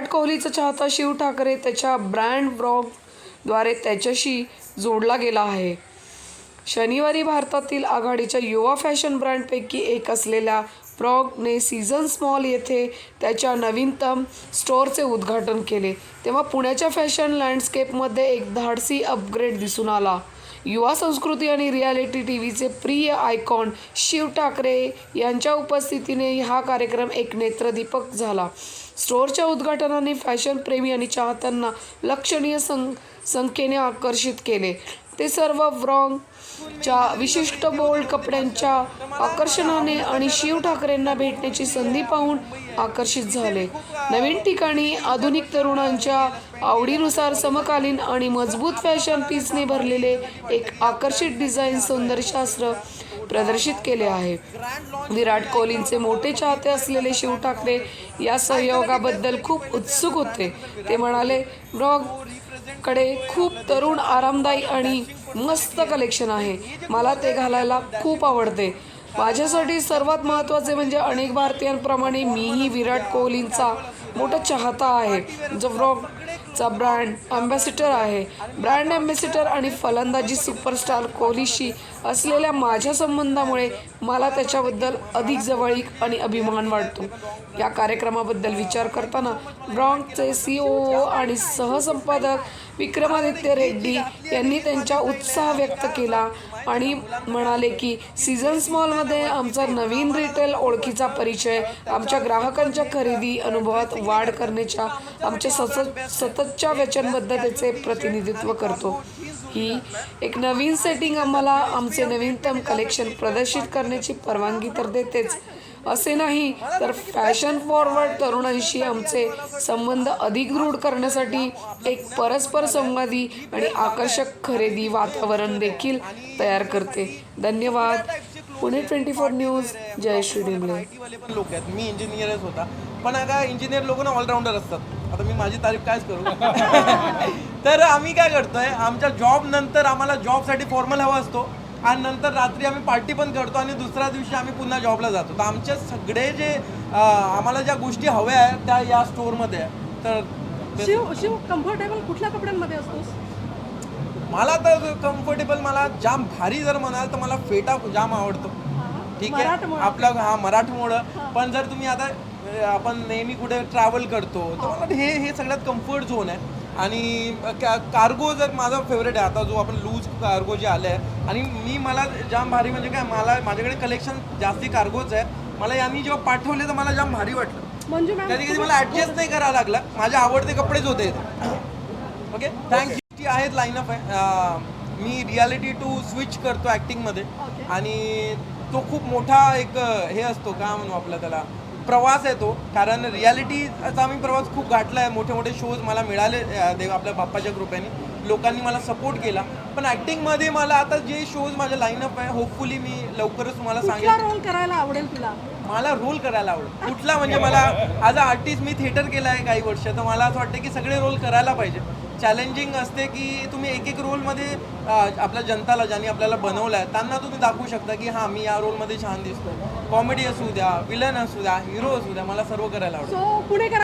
विराट कोहलीचा चाहता शिव ठाकरे त्याच्या ब्रँड ब्रॉगद्वारे त्याच्याशी जोडला गेला आहे. शनिवारी भारतातील आघाडीच्या युवा फॅशन ब्रँडपैकी एक असलेल्या प्रॉगने सीझन स्मॉल येथे त्याच्या नवीनतम स्टोअरचे उद्घाटन केले. तेव्हा पुण्याच्या फॅशन लँडस्केपमध्ये एक धाडसी अपग्रेड दिसून आला. युवा संस्कृती आणि रियालिटी टी व्हीचे प्रिय आयकॉन शिव ठाकरे यांच्या उपस्थितीने हा कार्यक्रम एक नेत्रदीपक झाला. स्टोअरच्या उद्घाटनाने फॅशन प्रेमी आणि चाहत्यांना लक्षणीय सं संख्येने आकर्षित केले. ते सर्व व्रॉंग च्या विशिष्ट बोल्ड कपड्यांच्या आकर्षणाने आणि शिव ठाकरेंना भेटण्याची संधी पाहून आकर्षित झाले. नवीन ठिकाणी आधुनिक तरुणांच्या आवडीनुसार समकालीन आणि मजबूत फॅशन पीसने भरलेले एक आकर्षित डिझाईन सौंदर्यशास्त्र प्रदर्शित केले आहे. विराट कोहलींचे मोठे चाहते असलेले शिव ठाकरे या सहयोगाबद्दल खूप उत्सुक होते. ते म्हणाले ब्रॉगकडे खूप तरुण आरामदायी आणि मस्त कलेक्शन आहे. मला ते घालायला खूप आवडते. माझ्यासाठी सर्वात महत्त्वाचे म्हणजे अनेक भारतीयांप्रमाणे मीही विराट कोहलींचा मोठा चाहता आहे. जो फ्रॉकचा ब्रँड ॲम्बॅसिडर आहे. ब्रँड ॲम्बॅसिडर आणि फलंदाजी सुपरस्टार कोहलीशी असलेल्या माझ्या संबंधामुळे मला त्याच्याबद्दल अधिक जवळीक आणि अभिमान वाटतो. या कार्यक्रमाबद्दल विचार करताना ब्रॉन्कचे सी ओ आणि सहसंपादक विक्रमादित्य रेड्डी यांनी त्यांचा उत्साह व्यक्त केला आणि म्हणाले की सीझन्स मॉलमध्ये आमचा नवीन रिटेल ओळखीचा परिचय आमच्या ग्राहकांच्या खरेदी अनुभवात वाढ करण्याच्या आमच्या सतत सततच्या वचनबद्धतेचे प्रतिनिधित्व करतो. ही एक नवीन सेटिंग आम्हाला आमचे नवीनतम कलेक्शन प्रदर्शित करण्याची परवानगी तर देतेच. असे नाही तर फॅशन फॉरवर्ड तरुणांशी आमचे संबंध अधिक दृढ करण्यासाठी एक परस्पर संवादी आणि आकर्षक खरेदी वातावरण देखील तयार करते. धन्यवाद. पुणे ट्वेंटी फोर न्यूज जय श्री डिमले लोक आहेत. मी इंजिनियरच होता. पण आता इंजिनियर लोक ना ऑलराऊंडर असतात. आता मी माझी तारीफ कायच करू? तर आम्ही काय करतोय आमच्या जॉब नंतर आम्हाला जॉबसाठी फॉर्मल हवा असतो आणि नंतर रात्री आम्ही पार्टी पण करतो आणि दुसऱ्या दिवशी आम्ही पुन्हा जॉबला जातो. तर आमचे सगळे जे आम्हाला ज्या गोष्टी हव्या आहेत त्या या स्टोअरमध्ये तर शिव शिव कम्फर्टेबल कुठल्या कपड्यांमध्ये असतोस? मला तर कम्फर्टेबल मला जाम भारी जर म्हणाल तर मला फेटा जाम आवडतो. ठीक आहे. आपला हा मराठमोळं. पण जर तुम्ही आता आपण नेहमी कुठे ट्रॅव्हल करतो. तर मला वाटतं हे हे सगळ्यात कम्फर्ट झोन आहे. आणि कार्गो जर माझा फेवरेट आहे आता जो आपण लूज कार्गो जे आले आहे आणि मी मला जाम भारी म्हणजे काय मला माझ्याकडे कलेक्शन जास्ती कार्गोच आहे. मला यांनी जेव्हा पाठवले तर मला जाम भारी वाटलं. मॅम कधी कधी मला ऍडजस्ट नाही करावं लागलं. माझे आवडते कपडेच होते. ओके थँक्यू आहेत लाईनअप आहे. मी रियालिटी टू स्विच करतो ॲक्टिंगमध्ये आणि तो खूप मोठा एक हे असतो का म्हणू आपला त्याला? प्रवास आहे तो. कारण रियालिटीचा मी प्रवास खूप गाठला आहे मोठे मोठे शोज मला मिळाले देव आपल्या बाप्पाच्या कृपेने. लोकांनी मला सपोर्ट केला. पण ॲक्टिंगमध्ये मला आता जे शोज माझे लाईनअप आहे होपफुली मी लवकरच तुम्हाला सांगेन. कुठला रोल करायला आवडेल तुला? मला रोल करायला आवडेल. कुठला म्हणजे मला ॲज अ आर्टिस्ट मी थिएटर केलं आहे काही वर्ष तर मला असं वाटतं की सगळे रोल करायला पाहिजे. चॅलेंजिंग असते की तुम्ही एक एक रोलमध्ये आपल्या जनताला ज्यांनी आपल्याला बनवलं आहे त्यांना तुम्ही दाखवू शकता की हां मी या रोलमध्ये छान दिसतो कॉमेडी असू द्या विलन असू द्या हिरो असू द्या मला सर्व करायला आवडेल. सो पुणेकर